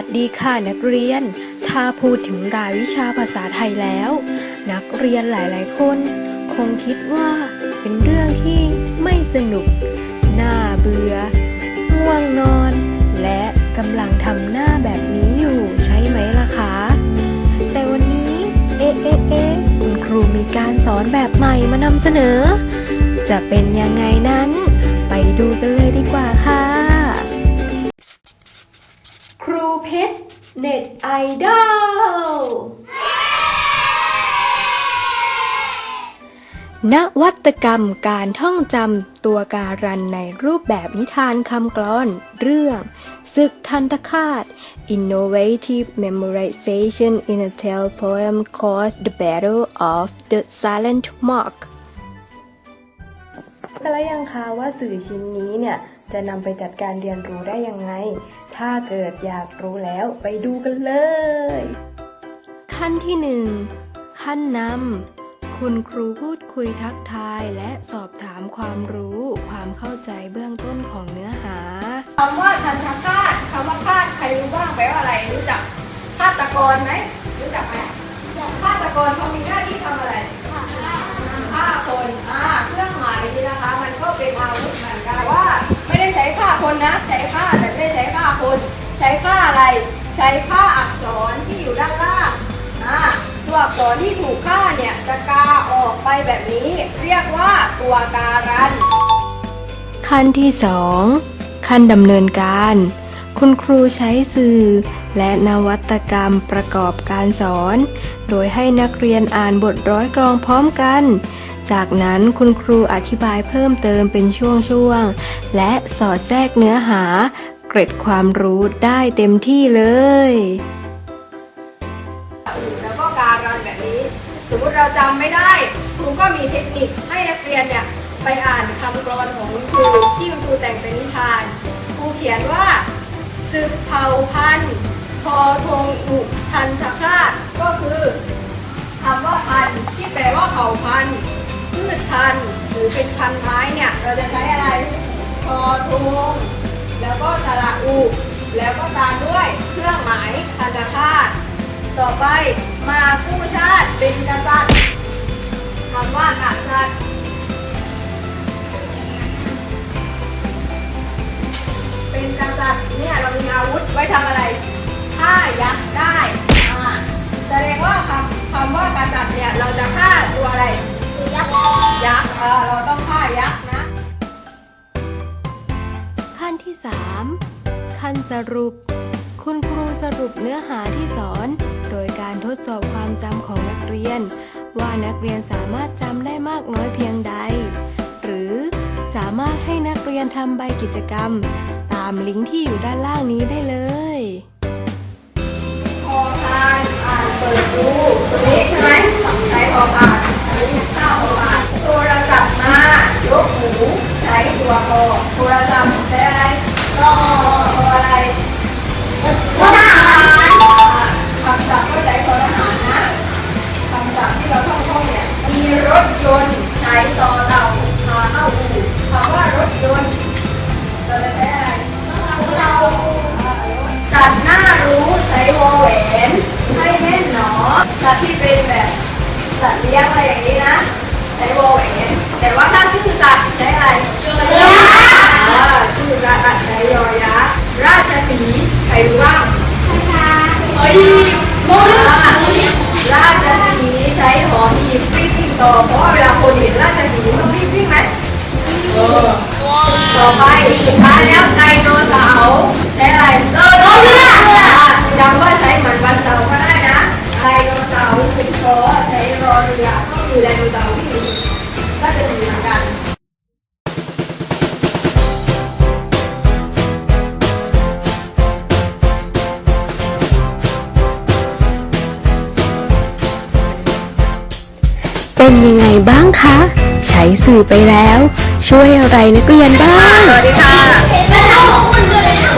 วัสดีค่ะนักเรียน ถ้าพูดถึงรายวิชาภาษาไทยแล้ว นักเรียนหลาย ๆ คน คงคิดว่าเป็นเรื่องที่ไม่สนุก น่าเบื่อง่วงนอน และกำลังทำหน้าแบบนี้อยู่ใช่ไหมล่ะคะ แต่วันนี้ เอ๊ะเอ๊ะเอ๊ะคุณครูมีการสอนแบบใหม่มานำเสนอ จะเป็นยังไงนั้น ไปดูกันเลยดีกว่าค่ะ เพชรเน็ตไอดอลนวัตกรรมการท่องจำตัวการันในรูปแบบนิทานคำกลอน เรื่องศึกทันตคาต Innovative Memorization in a Tale Poem called The Battle of the Silent Mark แล้วยังคะว่าสื่อชิ้นนี้เนี่ยจะนำไปจัดการเรียนรู้ได้ยังไง ถ้าเกิดอยากรู้แล้วไปดูกันเลย ขั้นที่หนึ่งขั้นนำคุณครูพูดคุยทักทายและสอบถามความรู้ ความเข้าใจเบื้องต้นของเนื้อหาคำว่าทันทคาตคำว่าคาตใครรู้บ้างแปลว่าอะไรรู้จักฆาตกรไหมรู้จักไหมฆาตกรเขามีหน้าที่ ใช้ฆ่าอักษรที่อยู่ด้านล่างตัวอักษรที่ถูกฆ่าเนี่ยจะกาออกไปแบบนี้ เรียกว่าตัวการัน ขั้นที่ 2 ขั้นดำเนินการ คุณครูใช้สื่อ และนวัตกรรมประกอบการสอน โดยให้นักเรียนอ่านบทร้อยกรองพร้อมกัน จากนั้นคุณครูอธิบายเพิ่มเติมเป็นช่วงๆ และสอดแทรกเนื้อหา เกร็ดความรู้ได้เต็มที่เลย แล้วก็การรันแบบนี้ สมมติเราจำไม่ได้ ครูก็มีเทคนิคให้นักเรียนเนี่ยไปอ่านคำกรอนของคุณครูที่คุณครูแต่งเป็นนิทาน ครูเขียนว่าศึกเผ่าพันธุ์ทอทงอุทันทคาตก็คือคำว่าพันธุ์ที่แปลว่าเผ่าพันธุ์พืชพันธุ์หรือเป็นพันธุ์ไม้เนี่ยเราจะใช้อะไรทอทง แล้วก็สระอุ แล้วก็ตามด้วยเครื่องหมายคันตคาตต่อไปมาคู่ชาติเป็นกษัตริย์คำว่ากษัตริย์เป็นกษัตริย์เนี่ยเรามีอาวุธไว้ท ขั้นที่3ขั้นสรุป คุณครูสรุปเนื้อหาที่สอน โดยการทดสอบความจำของนักเรียน ว่านักเรียนสามารถจำได้มากน้อยเพียงใด หรือสามารถให้นักเรียนทำใบกิจกรรม ตามลิงก์ที่อยู่ด้านล่างนี้ได้เลยพอทานอ่านเปิดดูตัวนี้ใช่ไหมใช้พออ่านอันนี้ข้าวพออ่าน ต์เราจะใช้อะไรเราสัตว์หน้ารู้ใช้วอแหวนให้แม่นหนอสัตว์ที่เป็นแบบสัตว์เลี้ยงอะไรอย่างนี้นะ ใช้วอแหวนแต่ว่าถ้าซื่อสัตย์ใช้อะไรยอยักษ์ซื่อสัตย์ใช้ยอยักษ์ราชสีใครรู้บ้างชาเฮ้ยราชสีใช้หอหีบปิ้งปิ้งต่อเพราะเวลาคนเห็นราชสีห์ต้องปิ้งปิ้งไหมเออ ต่อไปสุดท้ายแล้วไดโนเสาร์ใช้อะไรเออรถเรือจำว่าใช้เหมือนวันเสาร์ก็ได้นะไดโนเสาร์สุดโตใช้รอเรือก็คือไดโนเสาร์ที่อยู่ก็จะมีเหมือนกันเป็นยังไงบ้างคะ ใช้สื่อไปแล้ว ช่วยอะไรนักเรียนบ้าง สวัสดีค่ะ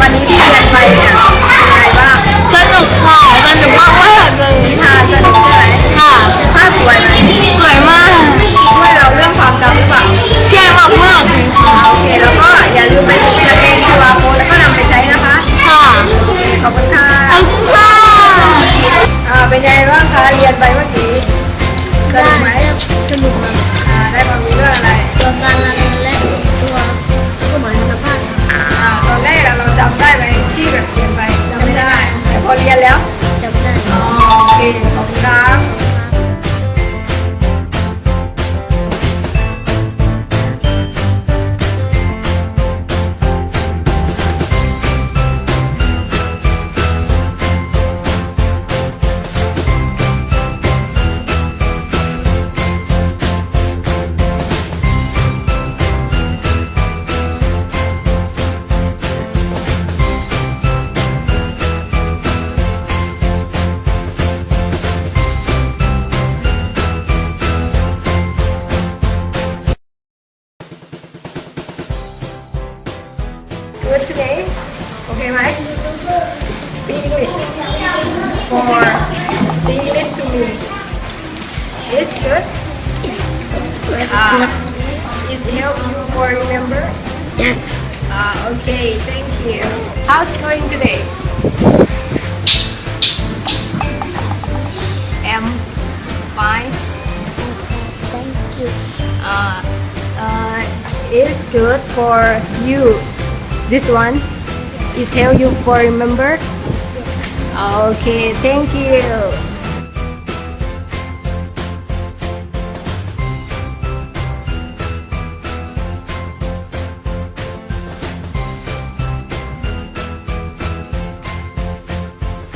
วันนี้ที่เรียนไปเนี่ยเป็นไงบ้างสนุกค่ะสนุกมาก Good today. Okay, Mike? Speak English for singing it to me. It's good. It's good. Uh, it's help you for remember? Yes. Uh, okay, thank you. How's it going today? I'm fine. Thank you. Uh, uh, it's good for you. This one is how you for remember? Okay, thank you.